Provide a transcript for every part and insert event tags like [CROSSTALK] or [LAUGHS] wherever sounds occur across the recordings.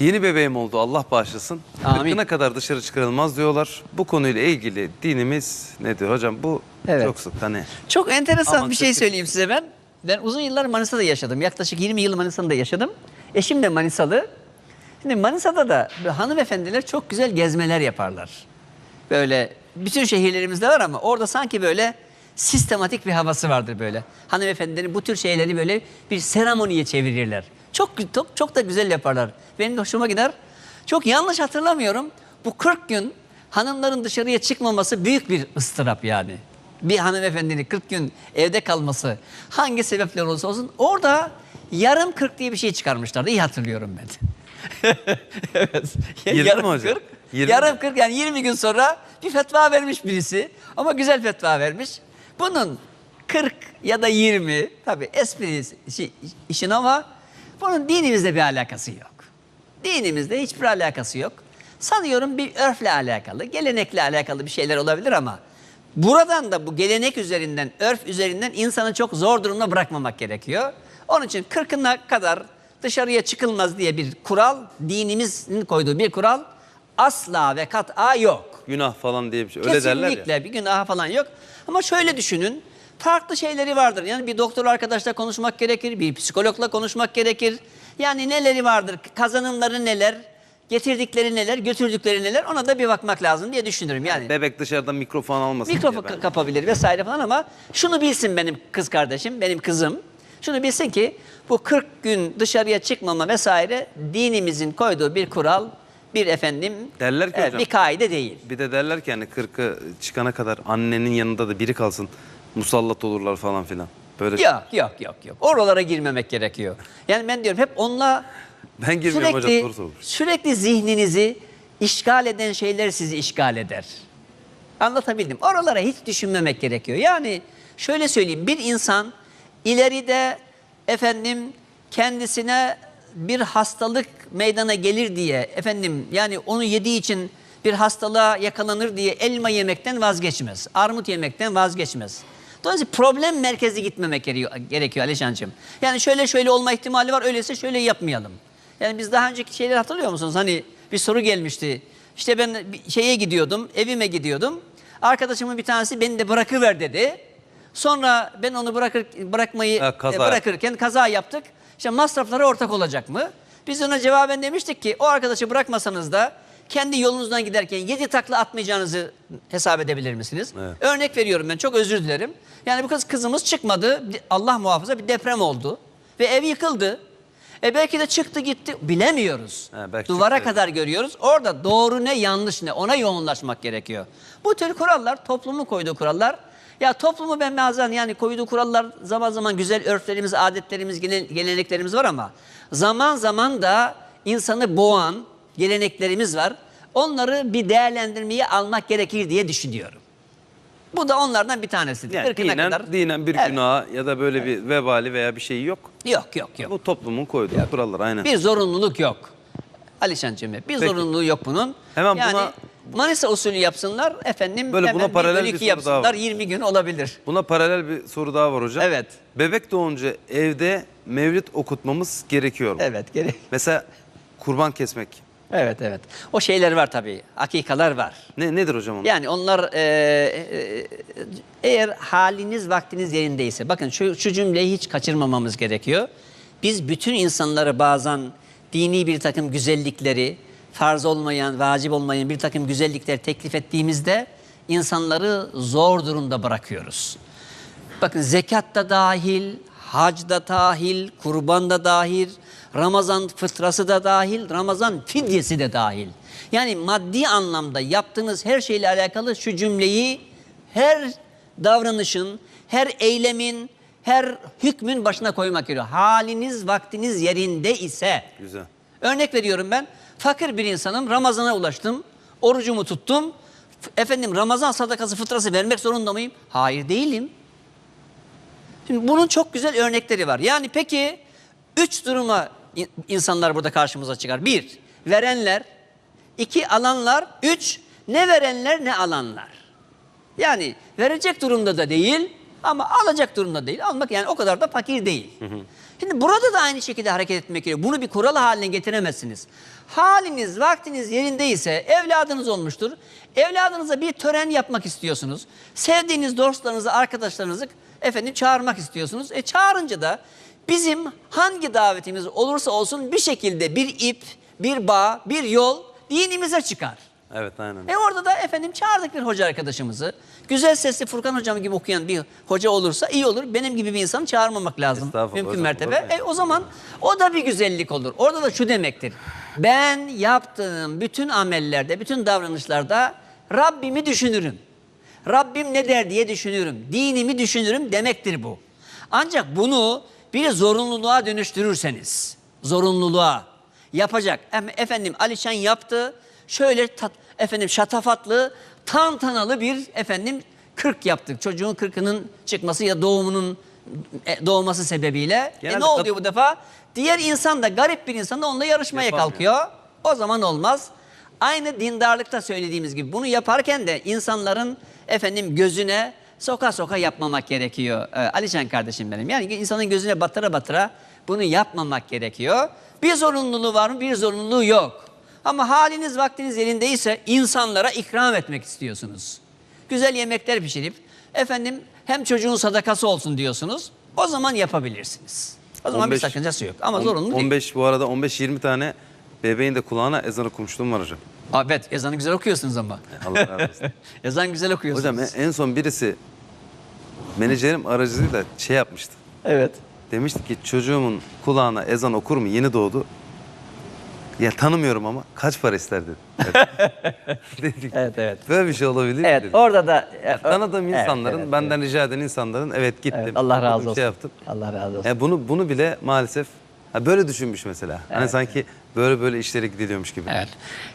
Yeni bebeğim oldu Allah bağışlasın. Amin. Kırkına kadar dışarı çıkarılmaz diyorlar. Bu konuyla ilgili dinimiz ne diyor hocam? Bu Evet. çok sık hani. Çok enteresan Ama bir şey söyleyeyim size ben. Ben uzun yıllar Manisa'da yaşadım. Yaklaşık 20 yıl Manisa'da yaşadım. Eşim de Manisalı. Şimdi Manisa'da da böyle hanımefendiler çok güzel gezmeler yaparlar. Böyle bütün şehirlerimizde var ama orada sanki böyle sistematik bir havası vardır böyle. Hanımefendilerin bu tür şeyleri böyle bir seremoniye çevirirler. Çok çok, çok da güzel yaparlar. Benim de hoşuma gider. Çok yanlış hatırlamıyorum. Bu 40 gün hanımların dışarıya çıkmaması büyük bir ıstırap yani. Bir hanımefendinin 40 gün evde kalması hangi sebepler olursa olsun orada yarım 40 diye bir şey çıkarmışlardı. İyi hatırlıyorum ben. [LAUGHS] evet. Yirmi mi yarım hocam? 40. Yirmi yarım mi? 40 yani 20 gün sonra bir fetva vermiş birisi. Ama güzel fetva vermiş. Bunun 40 ya da 20 tabii espri işi- işin ama bunun dinimizle bir alakası yok. Dinimizde hiçbir alakası yok. Sanıyorum bir örfle alakalı, gelenekle alakalı bir şeyler olabilir ama buradan da bu gelenek üzerinden, örf üzerinden insanı çok zor durumda bırakmamak gerekiyor. Onun için kırkına kadar dışarıya çıkılmaz diye bir kural, dinimizin koyduğu bir kural asla ve kat'a yok. Günah falan diye bir şey. Öyle derler ya. Kesinlikle bir günah falan yok. Ama şöyle düşünün. Farklı şeyleri vardır. Yani bir doktor arkadaşla konuşmak gerekir, bir psikologla konuşmak gerekir. Yani neleri vardır, kazanımları neler, getirdikleri neler, götürdükleri neler ona da bir bakmak lazım diye düşünürüm. Yani Bebek dışarıdan mikrofon almasın mikrofon diye ben. kapabilir vesaire falan ama şunu bilsin benim kız kardeşim, benim kızım. Şunu bilsin ki bu 40 gün dışarıya çıkmama vesaire dinimizin koyduğu bir kural, bir efendim Derler ki evet, hocam. bir kaide değil. Bir de derler ki hani kırkı çıkana kadar annenin yanında da biri kalsın. Musallat olurlar falan filan. Böyle Yok yok yok yok. Oralara girmemek gerekiyor. Yani ben diyorum hep onunla Ben girmiyorum hocam sürekli doğru sürekli zihninizi işgal eden şeyler sizi işgal eder. Anlatabildim. Oralara hiç düşünmemek gerekiyor. Yani şöyle söyleyeyim bir insan ileride efendim kendisine bir hastalık meydana gelir diye efendim yani onu yediği için bir hastalığa yakalanır diye elma yemekten vazgeçmez. Armut yemekten vazgeçmez. Dolayısıyla problem merkezi gitmemek gerekiyor, Alişancığım. Yani şöyle şöyle olma ihtimali var öyleyse şöyle yapmayalım. Yani biz daha önceki şeyleri hatırlıyor musunuz? Hani bir soru gelmişti. İşte ben şeye gidiyordum, evime gidiyordum. Arkadaşımın bir tanesi beni de bırakıver dedi. Sonra ben onu bırakır, bırakmayı Ha, kaza e, bırakırken kaza yaptık. İşte masrafları ortak olacak mı? Biz ona cevaben demiştik ki o arkadaşı bırakmasanız da kendi yolunuzdan giderken yedi takla atmayacağınızı hesap edebilir misiniz? Evet. Örnek veriyorum ben çok özür dilerim. Yani bu kız kızımız çıkmadı. Allah muhafaza bir deprem oldu. Ve ev yıkıldı. E belki de çıktı gitti bilemiyoruz. He, belki Duvara çıktı. kadar görüyoruz. Orada doğru ne yanlış ne ona yoğunlaşmak gerekiyor. Bu tür kurallar toplumun koyduğu kurallar. Ya toplumu ben bazen yani koyduğu kurallar zaman zaman güzel örflerimiz, adetlerimiz, gele- geleneklerimiz var ama zaman zaman da insanı boğan geleneklerimiz var. Onları bir değerlendirmeye almak gerekir diye düşünüyorum. Bu da onlardan bir tanesidir. Yani Kırkına dinen, kadar. dinen bir Evet. günah ya da böyle bir vebali veya bir şey yok. Yok yok yok. Bu toplumun koyduğu kurallar aynen. Bir zorunluluk yok. Alişancığım bir Peki. zorunluluğu yok bunun. Hemen yani buna- Manisa usulü yapsınlar efendim. Böyle hemen buna paralel bir soru daha yapsınlar var. 20 gün olabilir. Buna paralel bir soru daha var hocam. Evet. Bebek doğunca evde mevlid okutmamız gerekiyor mu? Evet gerek. Mesela kurban kesmek. Evet evet. O şeyler var tabii. Hakikalar var. Ne nedir hocam onlar? Yani onlar e, e, eğer haliniz vaktiniz yerindeyse bakın şu, şu cümleyi hiç kaçırmamamız gerekiyor. Biz bütün insanlara bazen dini bir takım güzellikleri, farz olmayan, vacip olmayan bir takım güzellikler teklif ettiğimizde insanları zor durumda bırakıyoruz. Bakın zekat da dahil, hac da dahil, kurban da dahil, Ramazan fıtrası da dahil, Ramazan fidyesi de dahil. Yani maddi anlamda yaptığınız her şeyle alakalı şu cümleyi her davranışın, her eylemin, her hükmün başına koymak gerekiyor. Haliniz, vaktiniz yerinde ise. Güzel. Örnek veriyorum ben. Fakir bir insanım. Ramazana ulaştım. Orucumu tuttum. Efendim Ramazan sadakası fıtrası vermek zorunda mıyım? Hayır değilim. Şimdi bunun çok güzel örnekleri var. Yani peki üç duruma insanlar burada karşımıza çıkar. Bir, verenler. iki alanlar. Üç, ne verenler ne alanlar. Yani verecek durumda da değil ama alacak durumda değil. Almak yani o kadar da fakir değil. Şimdi burada da aynı şekilde hareket etmek gerekiyor. Bunu bir kural haline getiremezsiniz. Haliniz, vaktiniz yerindeyse evladınız olmuştur. Evladınıza bir tören yapmak istiyorsunuz. Sevdiğiniz dostlarınızı, arkadaşlarınızı efendim çağırmak istiyorsunuz. E çağırınca da bizim hangi davetimiz olursa olsun bir şekilde bir ip, bir bağ, bir yol dinimize çıkar. Evet aynen. E orada da efendim çağırdık bir hoca arkadaşımızı. Güzel sesli Furkan hocam gibi okuyan bir hoca olursa iyi olur. Benim gibi bir insanı çağırmamak lazım. Mümkün hocam, mertebe. E o zaman o da bir güzellik olur. Orada da şu demektir. Ben yaptığım bütün amellerde, bütün davranışlarda Rabbimi düşünürüm. Rabbim ne der diye düşünürüm. Dinimi düşünürüm demektir bu. Ancak bunu bir zorunluluğa dönüştürürseniz, zorunluluğa yapacak. Efendim Alişan yaptı. Şöyle tat, efendim şatafatlı, tantanalı bir efendim kırk yaptık. Çocuğun kırkının çıkması ya doğumunun e, doğması sebebiyle. E ne oluyor bu defa? Diğer insan da garip bir insan da onunla yarışmaya Yapamıyor. kalkıyor. O zaman olmaz. Aynı dindarlıkta söylediğimiz gibi bunu yaparken de insanların efendim gözüne soka soka yapmamak gerekiyor. Ee, Alican kardeşim benim. Yani insanın gözüne batıra batıra bunu yapmamak gerekiyor. Bir zorunluluğu var mı? Bir zorunluluğu yok. Ama haliniz vaktiniz yerindeyse insanlara ikram etmek istiyorsunuz. Güzel yemekler pişirip efendim hem çocuğun sadakası olsun diyorsunuz. O zaman yapabilirsiniz. O zaman 15 bir sakıncası yok. Ama zorunlu değil. 15 bu arada 15-20 tane bebeğin de kulağına ezan okumuşluğum var hocam. Evet ezanı güzel okuyorsunuz ama. Allah razı olsun. [LAUGHS] Ezan güzel okuyorsunuz. hocam en- en son birisi menajerim aracılığıyla şey yapmıştı. Evet. Demişti ki çocuğumun kulağına ezan okur mu? Yeni doğdu. Ya tanımıyorum ama kaç para ister dedi. [LAUGHS] Dedik. Evet evet. Böyle bir şey olabilir mi Evet dedik. orada da e, Tanıdığım Evet, insanların, evet, benden rica eden insanların evet gittim. evet. Allah razı olsun. Şey yaptım. Allah razı olsun. E bunu bunu bile maalesef ha böyle düşünmüş mesela. Hani Evet, sanki böyle böyle işlere gidiliyormuş gibi. Evet.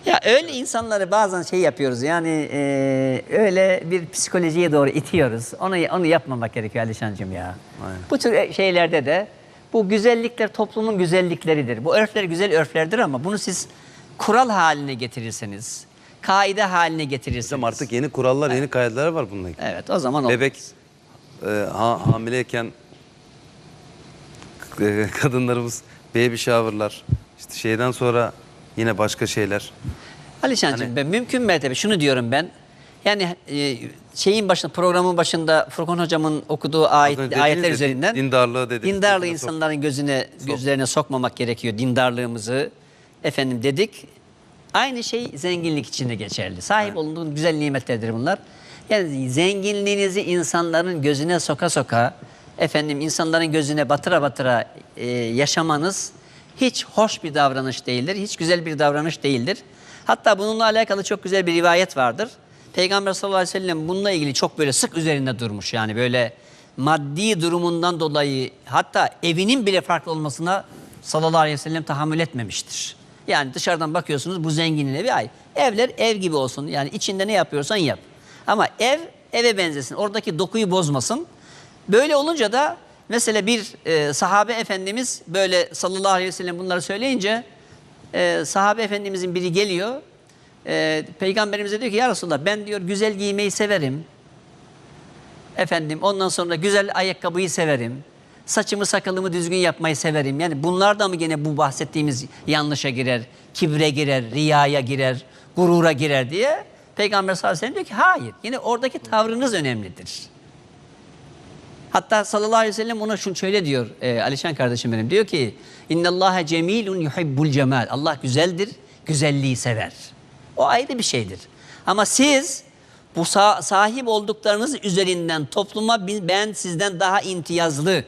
Ya öyle insanları bazen şey yapıyoruz yani e, öyle bir psikolojiye doğru itiyoruz. Onu onu yapmamak gerekiyor Alişancığım ya. Aynen. Bu tür şeylerde de bu güzellikler toplumun güzellikleridir. Bu örfler güzel örflerdir ama bunu siz kural haline getirirseniz, kaide haline getirirseniz. Hocam artık yeni kurallar, yeni kayıtlar var bununla ilgili. Evet o zaman olmaz. Bebek e, ha, hamileyken e, [LAUGHS] kadınlarımız baby shower'lar, işte şeyden sonra yine başka şeyler. Alişancığım Hani- ben mümkün mertebe şunu diyorum ben. Yani e, şeyin başında programın başında Furkan hocamın okuduğu ayet, ayetler ya, üzerinden dindarlığı dediniz. dindarlığı Gözüne sok- insanların gözüne gözlerine sokmamak gerekiyor. Dindarlığımızı efendim dedik. Aynı şey zenginlik için de geçerli. Sahip olduğunuz güzel nimetlerdir bunlar. Yani zenginliğinizi insanların gözüne soka soka efendim insanların gözüne batıra batıra e, yaşamanız hiç hoş bir davranış değildir. Hiç güzel bir davranış değildir. Hatta bununla alakalı çok güzel bir rivayet vardır. Peygamber sallallahu aleyhi ve sellem bununla ilgili çok böyle sık üzerinde durmuş. Yani böyle maddi durumundan dolayı hatta evinin bile farklı olmasına sallallahu aleyhi ve sellem tahammül etmemiştir. Yani dışarıdan bakıyorsunuz bu zenginin evi ay. Evler ev gibi olsun. Yani içinde ne yapıyorsan yap. Ama ev eve benzesin. Oradaki dokuyu bozmasın. Böyle olunca da mesela bir e, sahabe efendimiz böyle sallallahu aleyhi ve sellem bunları söyleyince e, sahabe efendimizin biri geliyor. E, peygamberimize diyor ki ya Resulallah ben diyor güzel giymeyi severim. Efendim ondan sonra güzel ayakkabıyı severim. Saçımı sakalımı düzgün yapmayı severim. Yani bunlar da mı gene bu bahsettiğimiz yanlışa girer, kibre girer, riyaya girer, gurura girer diye Peygamber sallallahu aleyhi ve sellem diyor ki hayır. Yine oradaki tavrınız önemlidir. Hatta sallallahu aleyhi ve sellem ona şunu şöyle diyor e, Alişan kardeşim benim. Diyor ki innallâhe cemilun yuhibbul cemal. Allah güzeldir, güzelliği sever. O ayrı bir şeydir. Ama siz bu sa- sahip olduklarınız üzerinden topluma ben sizden daha imtiyazlı,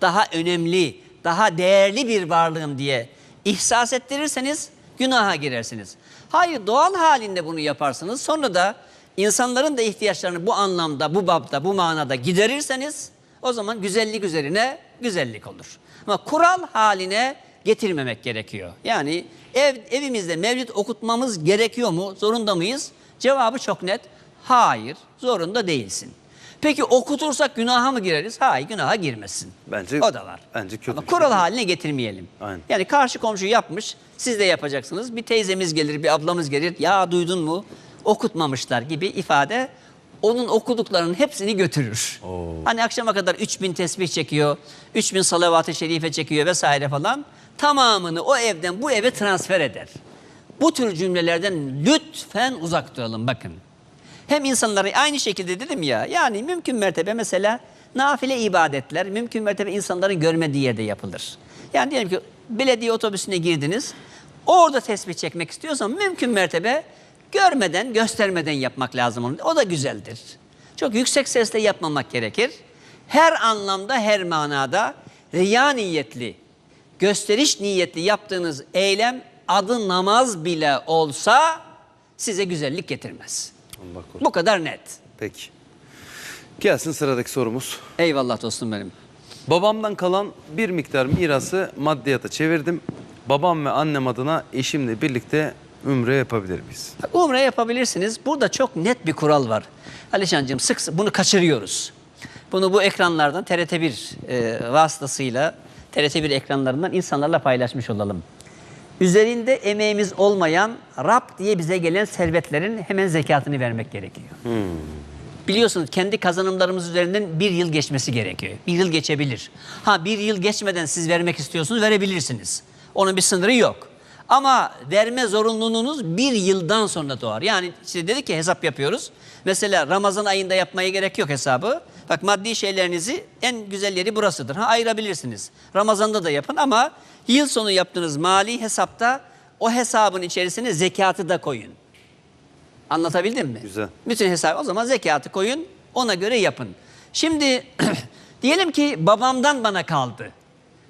daha önemli, daha değerli bir varlığım diye ihsas ettirirseniz günaha girersiniz. Hayır doğal halinde bunu yaparsınız. Sonra da insanların da ihtiyaçlarını bu anlamda, bu babda, bu manada giderirseniz o zaman güzellik üzerine güzellik olur. Ama kural haline getirmemek gerekiyor. Yani ev evimizde mevlid okutmamız gerekiyor mu? Zorunda mıyız? Cevabı çok net. Hayır, zorunda değilsin. Peki okutursak günaha mı gireriz? Hayır, günaha girmesin. Bence- o da var. bence kötü Ama şey kural değil. haline getirmeyelim. Aynen. Yani karşı komşu yapmış, siz de yapacaksınız. Bir teyzemiz gelir, bir ablamız gelir. Ya duydun mu? Okutmamışlar gibi ifade onun okuduklarının hepsini götürür. Hani akşama kadar 3000 tesbih çekiyor, 3000 salavat-ı şerife çekiyor vesaire falan. Tamamını o evden bu eve transfer eder. Bu tür cümlelerden lütfen uzak duralım bakın. Hem insanları aynı şekilde dedim ya yani mümkün mertebe mesela nafile ibadetler mümkün mertebe insanların görmediği yerde yapılır. Yani diyelim ki belediye otobüsüne girdiniz orada tesbih çekmek istiyorsan mümkün mertebe görmeden göstermeden yapmak lazım onu. O da güzeldir. Çok yüksek sesle yapmamak gerekir. Her anlamda her manada riya niyetli gösteriş niyetli yaptığınız eylem adı namaz bile olsa size güzellik getirmez. Allah korusun. Bu kadar net. Peki. Gelsin sıradaki sorumuz. Eyvallah dostum benim. Babamdan kalan bir miktar mirası maddiyata çevirdim. Babam ve annem adına eşimle birlikte ümre yapabilir miyiz? Umre yapabilirsiniz. Burada çok net bir kural var. Alişancığım sık sık bunu kaçırıyoruz. Bunu bu ekranlardan TRT1 e, vasıtasıyla TRT1 ekranlarından insanlarla paylaşmış olalım. Üzerinde emeğimiz olmayan Rab diye bize gelen servetlerin hemen zekatını vermek gerekiyor. Biliyorsunuz kendi kazanımlarımız üzerinden bir yıl geçmesi gerekiyor. Bir yıl geçebilir. Ha bir yıl geçmeden siz vermek istiyorsunuz verebilirsiniz. Onun bir sınırı yok. Ama verme zorunluluğunuz bir yıldan sonra doğar. Yani size dedik ki hesap yapıyoruz. Mesela Ramazan ayında yapmaya gerek yok hesabı. Bak maddi şeylerinizi en güzel yeri burasıdır. Ha ayırabilirsiniz. Ramazanda da yapın ama yıl sonu yaptığınız mali hesapta o hesabın içerisine zekatı da koyun. Anlatabildim mi? Güzel. Bütün hesap o zaman zekatı koyun ona göre yapın. Şimdi [CLEARS THROAT] diyelim ki babamdan bana kaldı.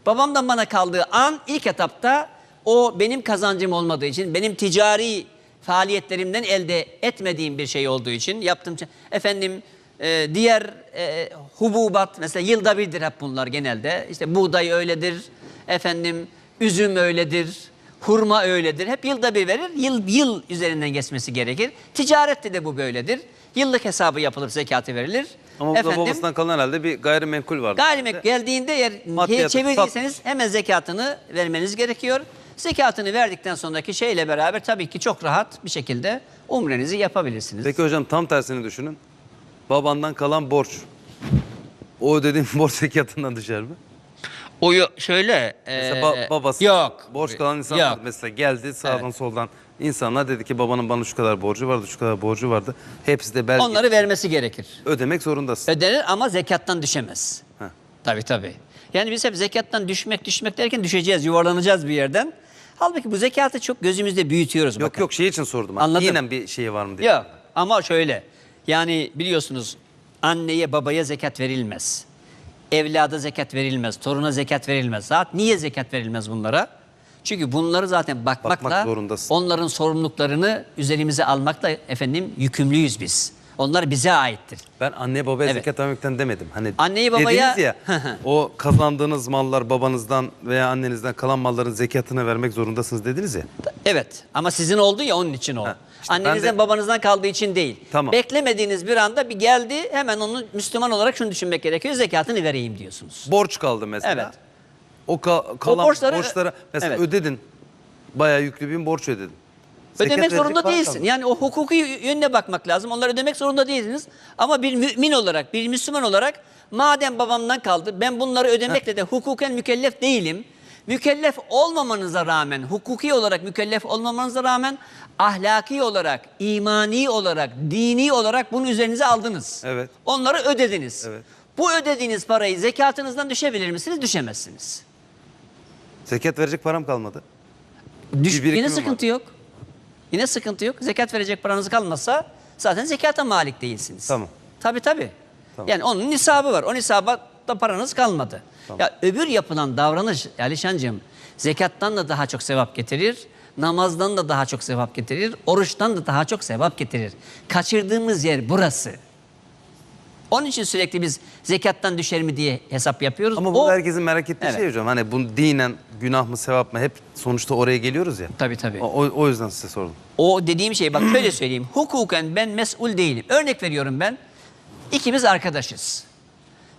Babamdan bana kaldığı an ilk etapta o benim kazancım olmadığı için benim ticari faaliyetlerimden elde etmediğim bir şey olduğu için yaptığım şey- efendim e, diğer e, hububat mesela yılda birdir hep bunlar genelde işte buğday öyledir efendim üzüm öyledir Hurma öyledir. Hep yılda bir verir. Yıl yıl üzerinden geçmesi gerekir. Ticarette de bu böyledir. Yıllık hesabı yapılır, zekatı verilir. Ama burada babasından kalan herhalde bir gayrimenkul vardı. gayrimenkul geldiğinde eğer çevirdiyseniz hemen zekatını vermeniz gerekiyor. Zekatını verdikten sonraki şeyle beraber tabii ki çok rahat bir şekilde umrenizi yapabilirsiniz. Peki hocam tam tersini düşünün. Babandan kalan borç. O ödediğin [LAUGHS] borç zekatından düşer mi? O yo- şöyle. Mesela eee, ba- babası Yok. borç kalan insanlar Yok. mesela geldi sağdan Evet. soldan insanlar dedi ki babanın bana şu kadar borcu vardı, şu kadar borcu vardı. Hepsi de belki Onları vermesi gerekir. ödemek zorundasın. Ödenir ama zekattan düşemez. Heh. Tabii tabii. Yani biz hep zekattan düşmek düşmek derken düşeceğiz, yuvarlanacağız bir yerden. Halbuki bu zekatı çok gözümüzde büyütüyoruz. Yok bakın. yok şey için sordum. Anladım. Yine bir şey var mı diye. Yok ama şöyle. Yani biliyorsunuz anneye babaya zekat verilmez. Evlada zekat verilmez. Toruna zekat verilmez. Zaten niye zekat verilmez bunlara? Çünkü bunları zaten bakmakla Bakmak zorundasın. onların sorumluluklarını üzerimize almakla efendim yükümlüyüz biz. Onlar bize aittir. Ben anne babaya Evet. zekat vermekten demedim. Hani Anneyi babaya- dediniz ya [LAUGHS] o kazandığınız mallar babanızdan veya annenizden kalan malların zekatını vermek zorundasınız dediniz ya. Evet ama sizin oldu ya onun için o. İşte ben Annenizden de- babanızdan kaldığı için değil. Tamam. Beklemediğiniz bir anda bir geldi hemen onu Müslüman olarak şunu düşünmek gerekiyor. Zekatını vereyim diyorsunuz. Borç kaldı mesela. Evet. O ka- kalan borçları- borçlara mesela Evet. ödedin. Bayağı yüklü bir borç ödedin. Ödemek zorunda değilsin. Yani o hukuki yönüne bakmak lazım. Onları ödemek zorunda değilsiniz. Ama bir mümin olarak, bir Müslüman olarak madem babamdan kaldı ben bunları ödemekle de hukuken mükellef değilim. Mükellef olmamanıza rağmen, hukuki olarak mükellef olmamanıza rağmen ahlaki olarak, imani olarak, dini olarak bunu üzerinize aldınız. Evet. Onları ödediniz. Evet. Bu ödediğiniz parayı zekatınızdan düşebilir misiniz? Düşemezsiniz. Zekat verecek param kalmadı. Düş, yine sıkıntı yok. Yine sıkıntı yok. Zekat verecek paranız kalmazsa zaten zekata malik değilsiniz. Tamam. Tabii tabii. Tamam. Yani onun nisabı var. O nisaba da paranız kalmadı. Ya öbür yapılan davranış Alişancığım zekattan da daha çok sevap getirir. Namazdan da daha çok sevap getirir. Oruçtan da daha çok sevap getirir. Kaçırdığımız yer burası. Onun için sürekli biz zekattan düşer mi diye hesap yapıyoruz. Ama bu O- herkesin merak ettiği Evet. şey hocam. Hani bu dinen günah mı sevap mı hep sonuçta oraya geliyoruz ya. Tabii tabii. O, o- o yüzden size sordum. O dediğim şey bak şöyle söyleyeyim. [CLEARS THROAT] Hukuken ben mesul değilim. Örnek veriyorum ben. İkimiz arkadaşız.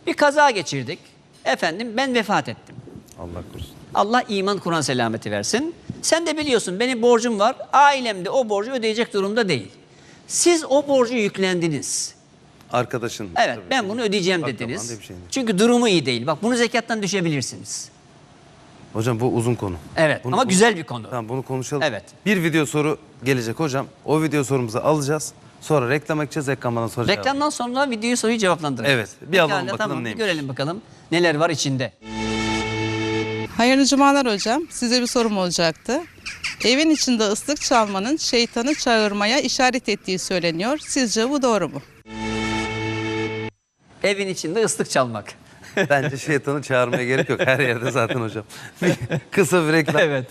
Bir kaza geçirdik. Efendim ben vefat ettim. Allah korusun. Allah iman Kur'an selameti versin. Sen de biliyorsun benim borcum var. Ailem de o borcu ödeyecek durumda değil. Siz o borcu yüklendiniz. Arkadaşın. Evet tabii. ben bunu ödeyeceğim dediniz. bir şey değil. Çünkü durumu iyi değil. Bak bunu zekattan düşebilirsiniz. Hocam bu uzun konu. Evet Bunu- ama bunu- güzel bir konu. Tamam bunu konuşalım. Evet. Bir video soru gelecek hocam. O video sorumuzu alacağız. Sonra reklam edeceğiz. Reklamdan sonra cevap. Reklamdan sonra videoyu soruyu cevaplandıracağız. Evet, bir alalım Pekala, bakalım tamam, bir neymiş. görelim bakalım neler var içinde. Hayırlı cumalar hocam. Size bir sorum olacaktı. Evin içinde ıslık çalmanın şeytanı çağırmaya işaret ettiği söyleniyor. Sizce bu doğru mu? Evin içinde ıslık çalmak. Bence şeytanı çağırmaya gerek yok. Her yerde zaten hocam. [LAUGHS] Kısa bir reklam. Evet.